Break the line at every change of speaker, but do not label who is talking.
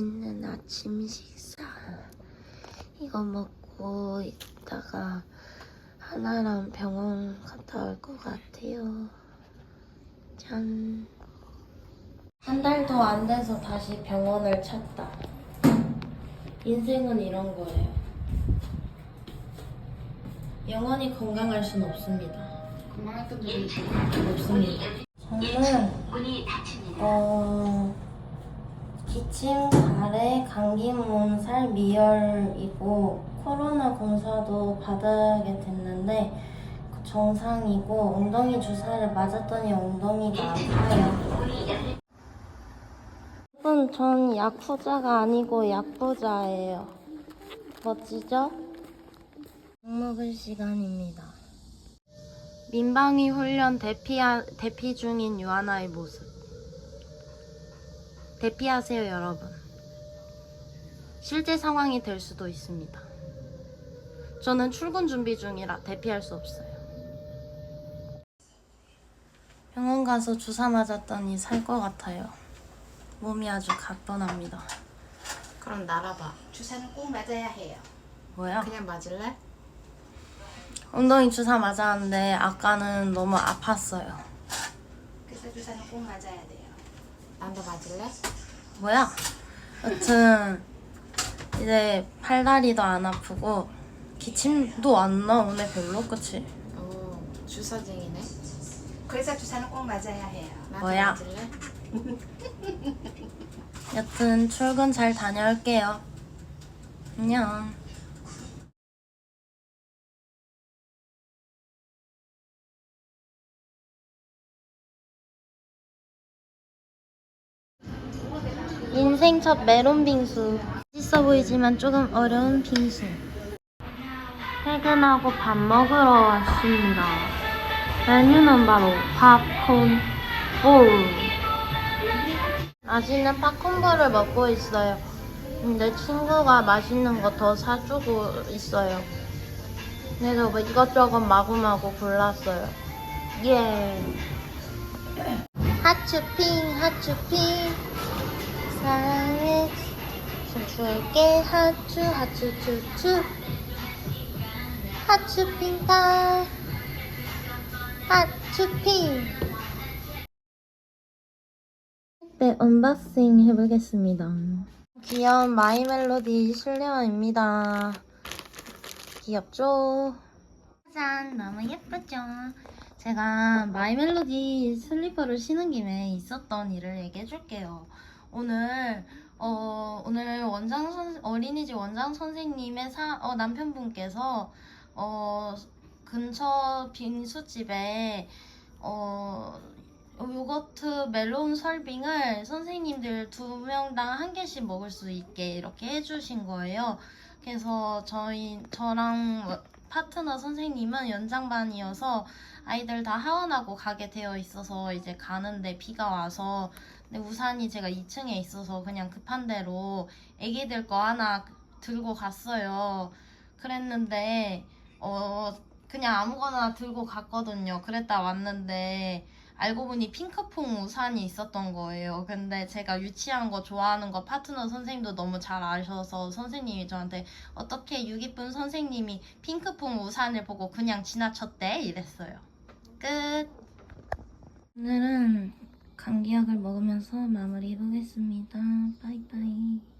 맛있는 아침 식사. 이거 먹고 있다가 하나랑 병원 갔다 올 것 같아요. 짠. 한 달도 안 돼서 다시 병원을 찾다. 인생은 이런 거예요. 영원히 건강할 순 없습니다.
건강할 때도 있고
없습니다. 저는 어 기침, 가래, 감기, 몸살, 미열이고 코로나 검사도 받아야게 됐는데 그 정상이고 엉덩이 주사를 맞았더니 엉덩이가 아파요. 여러분, 전 약후자가 아니고 약부자예요. 멋지죠? 약 먹을 시간입니다. 민방위 훈련 대피, 대피 중인 유아나의 모습. 대피하세요, 여러분. 실제 상황이 될 수도 있습니다. 저는 출근 준비 중이라 대피할 수 없어요. 병원 가서 주사 맞았더니 살 것 같아요. 몸이 아주 가뿐합니다.
그럼 날아봐 주사는 꼭 맞아야 해요
뭐야?
그냥 맞을래?
엉덩이 주사 맞았는데 아까는 너무 아팠어요.
그래서 주사는 꼭 맞아야 돼요 난도 맞을래?
뭐야? 여튼 이제 팔다리도 안 아프고 기침도 안 나 오늘 별로 그치?
오 주사쟁이네 그래서 주사는 꼭 맞아야 해요 나도
뭐야?
맞을래?
여튼 출근 잘 다녀올게요. 안녕. 인생 첫 메론 빙수. 맛있어 보이지만 조금 어려운 빙수. 퇴근하고 밥 먹으러 왔습니다. 메뉴는 바로 팝콘 볼. 맛있는 팝콘볼을 먹고 있어요. 근데 친구가 맛있는 거 더 사주고 있어요. 그래서 뭐 이것저것 마구마구 골랐어요. 예. 하츄핑, 하츄핑. 사랑해. 춤출게 하츄, 하츄, 추추. 하츄 핑다. 하츄핑. 네, 언박싱 해보겠습니다. 귀여운 마이멜로디 실내화입니다. 귀엽죠? 짜잔, 너무 예쁘죠? 제가 마이멜로디 슬리퍼를 신은 김에 있었던 일을 얘기해줄게요. 오늘, 어, 오늘 원장 선, 어린이집 원장 선생님의 사, 어, 남편분께서, 어, 근처 빙수집에, 어, 요거트 멜론 설빙을 선생님들 두 명당 한 개씩 먹을 수 있게 이렇게 해주신 거예요. 그래서 저희 저랑 파트너 선생님은 연장반이어서 아이들 다 하원하고 가게 되어 있어서 이제 가는데 비가 와서 근데 우산이 제가 2층에 있어서 그냥 급한 대로 애기들 거 하나 들고 갔어요. 그랬는데 어 그냥 아무거나 들고 갔거든요. 그랬다 왔는데 알고 보니 핑크퐁 우산이 있었던 거예요. 근데 제가 유치한 거 좋아하는 거 파트너 선생님도 너무 잘 아셔서 선생님이 저한테 어떻게 유기쁜 선생님이 핑크퐁 우산을 보고 그냥 지나쳤대 이랬어요. 끝. 오늘은 감기약을 먹으면서 마무리 해보겠습니다. 바이바이.